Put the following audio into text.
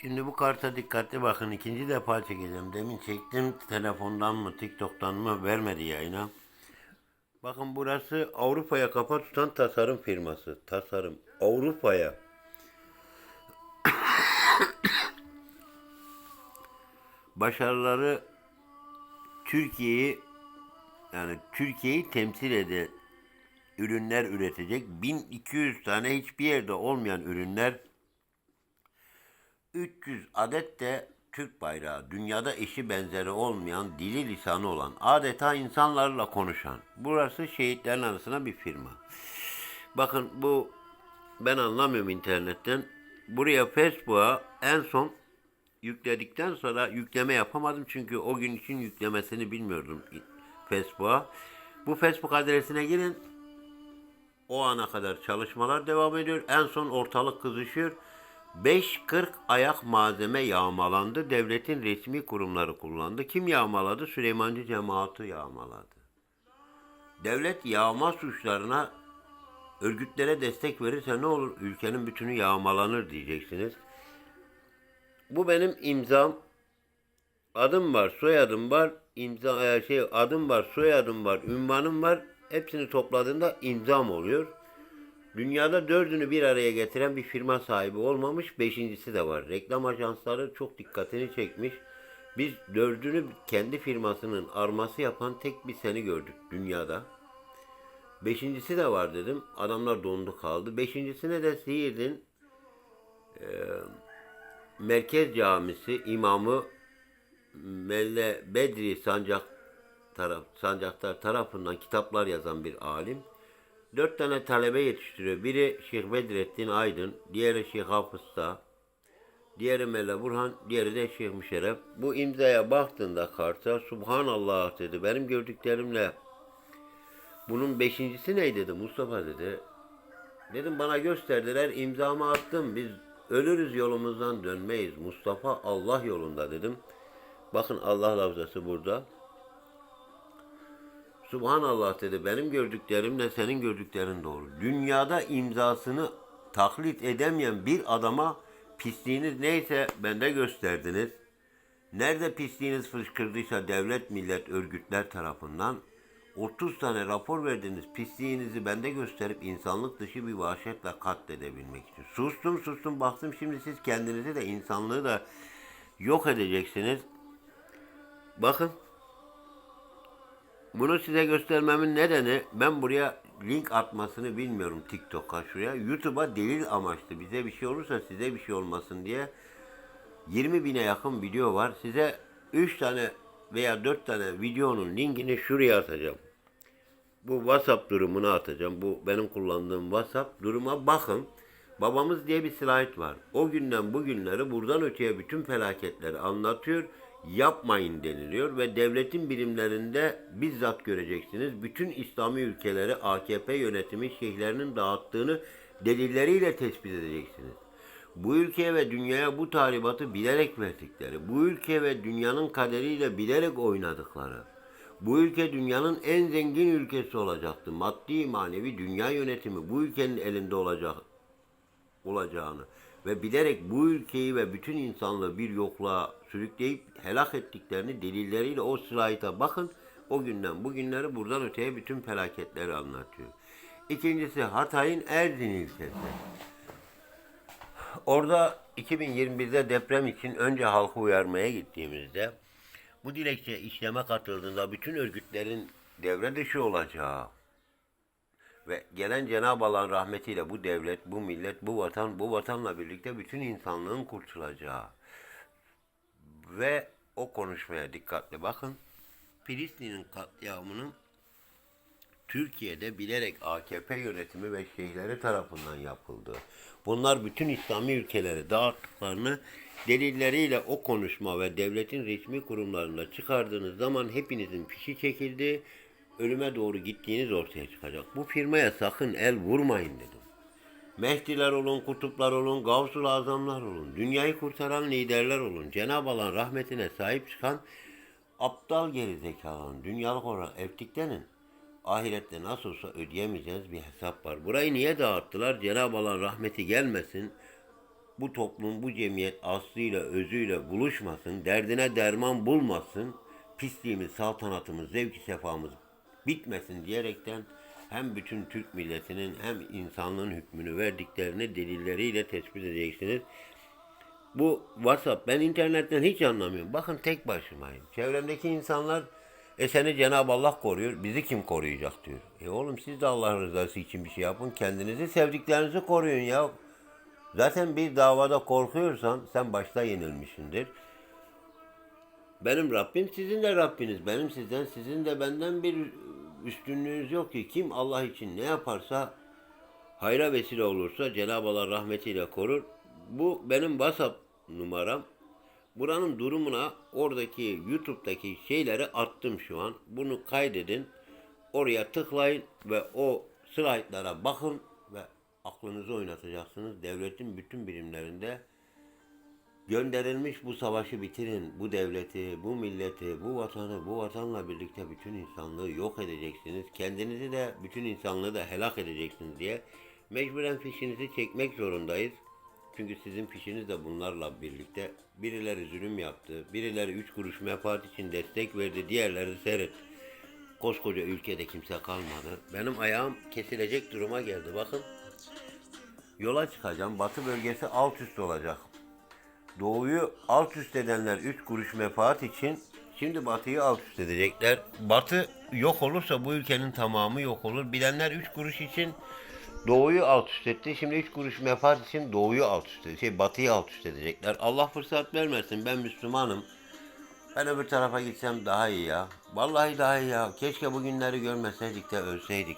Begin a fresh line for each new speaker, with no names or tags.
Şimdi bu karta dikkatli bakın. ikinci defa çekeceğim. Demin çektim telefondan mı, TikTok'tan mı vermedi yayına. Bakın burası Avrupa'ya kafa tutan tasarım firması. Tasarım. Avrupa'ya. Başarıları Türkiye'yi yani Türkiye'yi temsil eden ürünler üretecek 1200 tane hiçbir yerde olmayan ürünler 300 adet de Türk bayrağı, dünyada eşi benzeri olmayan, dili lisanı olan, adeta insanlarla konuşan. Burası şehitlerin arasına bir firma. Bakın bu ben anlamıyorum internetten. Buraya Facebook'a en son yükledikten sonra yükleme yapamadım çünkü o gün için yüklemesini bilmiyordum Facebook'a. Bu Facebook adresine girin. O ana kadar çalışmalar devam ediyor. En son ortalık kızışıyor. 5.40 ayak malzeme yağmalandı. Devletin resmi kurumları kullandı. Kim yağmaladı? Süleymancı cemaati yağmaladı. Devlet yağma suçlarına örgütlere destek verirse ne olur? Ülkenin bütünü yağmalanır diyeceksiniz. Bu benim imzam. Adım var, soyadım var, imza e, şey adım var, soyadım var, ünvanım var. Hepsini topladığında imzam oluyor. Dünyada dördünü bir araya getiren bir firma sahibi olmamış, beşincisi de var. Reklam ajansları çok dikkatini çekmiş. Biz dördünü kendi firmasının arması yapan tek bir seni gördük dünyada. Beşincisi de var dedim. Adamlar dondu kaldı. Beşincisine de Siirt'in e, Merkez Camisi imamı Melle Bedri Sancak taraf, Sancaktar tarafından kitaplar yazan bir alim. Dört tane talebe yetiştiriyor. Biri Şeyh Bedrettin Aydın, diğeri Şeyh Hafız'da, diğeri Melle Burhan, diğeri de Şeyh Müşerref. Bu imzaya baktığında karta Subhanallah dedi. Benim gördüklerimle bunun beşincisi ne dedi Mustafa dedi. Dedim bana gösterdiler imzamı attım. Biz ölürüz yolumuzdan dönmeyiz. Mustafa Allah yolunda dedim. Bakın Allah lafzası burada. Subhanallah dedi benim gördüklerimle senin gördüklerin doğru. Dünyada imzasını taklit edemeyen bir adama pisliğiniz neyse bende gösterdiniz. Nerede pisliğiniz fışkırdıysa devlet, millet, örgütler tarafından 30 tane rapor verdiniz. Pisliğinizi bende gösterip insanlık dışı bir vahşetle katledebilmek için. Sustum sustum baktım şimdi siz kendinizi de insanlığı da yok edeceksiniz. Bakın bunu size göstermemin nedeni ben buraya link atmasını bilmiyorum TikTok'a şuraya. YouTube'a delil amaçlı bize bir şey olursa size bir şey olmasın diye 20 bine yakın video var. Size 3 tane veya 4 tane videonun linkini şuraya atacağım. Bu WhatsApp durumunu atacağım. Bu benim kullandığım WhatsApp duruma bakın. Babamız diye bir slide var. O günden bugünleri buradan öteye bütün felaketleri anlatıyor. Yapmayın deniliyor ve devletin birimlerinde bizzat göreceksiniz. Bütün İslami ülkeleri AKP yönetimi şeyhlerinin dağıttığını delilleriyle tespit edeceksiniz. Bu ülkeye ve dünyaya bu talimatı bilerek verdikleri, bu ülke ve dünyanın kaderiyle bilerek oynadıkları, bu ülke dünyanın en zengin ülkesi olacaktı. Maddi manevi dünya yönetimi bu ülkenin elinde olacak olacağını ve bilerek bu ülkeyi ve bütün insanlığı bir yokluğa sürükleyip helak ettiklerini delilleriyle o slayta bakın. O günden bugünleri buradan öteye bütün felaketleri anlatıyor. İkincisi Hatay'ın Erzin ilçesi. Orada 2021'de deprem için önce halkı uyarmaya gittiğimizde bu dilekçe işleme katıldığında bütün örgütlerin devre dışı olacağı ve gelen Cenab-ı Allah'ın rahmetiyle bu devlet, bu millet, bu vatan, bu vatanla birlikte bütün insanlığın kurtulacağı ve o konuşmaya dikkatli bakın. Filistin'in katliamının Türkiye'de bilerek AKP yönetimi ve şeyhleri tarafından yapıldı. Bunlar bütün İslami ülkeleri dağıttıklarını delilleriyle o konuşma ve devletin resmi kurumlarında çıkardığınız zaman hepinizin fişi çekildi, ölüme doğru gittiğiniz ortaya çıkacak. Bu firmaya sakın el vurmayın dedim. Mehdiler olun, kutuplar olun, gavsul azamlar olun, dünyayı kurtaran liderler olun, Cenab-ı Allah'ın rahmetine sahip çıkan aptal geri zekaların dünyalık olarak evtiklerin ahirette nasıl olsa ödeyemeyeceğiniz bir hesap var. Burayı niye dağıttılar? Cenab-ı Allah'ın rahmeti gelmesin. bu toplum, bu cemiyet aslıyla, özüyle buluşmasın, derdine derman bulmasın, pisliğimiz, saltanatımız, zevki sefamız bitmesin diyerekten hem bütün Türk milletinin hem insanlığın hükmünü verdiklerini delilleriyle tespit edeceksiniz. Bu WhatsApp ben internetten hiç anlamıyorum. Bakın tek başımayım. Çevremdeki insanlar e seni Cenab-ı Allah koruyor. Bizi kim koruyacak diyor. E oğlum siz de Allah rızası için bir şey yapın. Kendinizi sevdiklerinizi koruyun ya. Zaten bir davada korkuyorsan sen başta yenilmişsindir. Benim Rabbim sizin de Rabbiniz. Benim sizden sizin de benden bir üstünlüğünüz yok ki. Kim Allah için ne yaparsa hayra vesile olursa Cenab-ı Allah rahmetiyle korur. Bu benim WhatsApp numaram. Buranın durumuna oradaki YouTube'daki şeyleri attım şu an. Bunu kaydedin. Oraya tıklayın ve o slaytlara bakın ve aklınızı oynatacaksınız. Devletin bütün birimlerinde gönderilmiş bu savaşı bitirin. Bu devleti, bu milleti, bu vatanı, bu vatanla birlikte bütün insanlığı yok edeceksiniz. Kendinizi de bütün insanlığı da helak edeceksiniz diye mecburen fişinizi çekmek zorundayız. Çünkü sizin fişiniz de bunlarla birlikte birileri zulüm yaptı, birileri üç kuruş menfaat için destek verdi, diğerleri seyret. Koskoca ülkede kimse kalmadı. Benim ayağım kesilecek duruma geldi. Bakın yola çıkacağım. Batı bölgesi alt üst olacak. Doğuyu alt üst edenler 3 kuruş menfaat için şimdi batıyı alt üst edecekler. Batı yok olursa bu ülkenin tamamı yok olur. Bilenler 3 kuruş için doğuyu alt üst etti. Şimdi 3 kuruş menfaat için doğuyu alt üst edecek. Şey, batıyı alt üst edecekler. Allah fırsat vermesin. Ben Müslümanım. Ben öbür tarafa gitsem daha iyi ya. Vallahi daha iyi ya. Keşke bu günleri görmeseydik de ölseydik.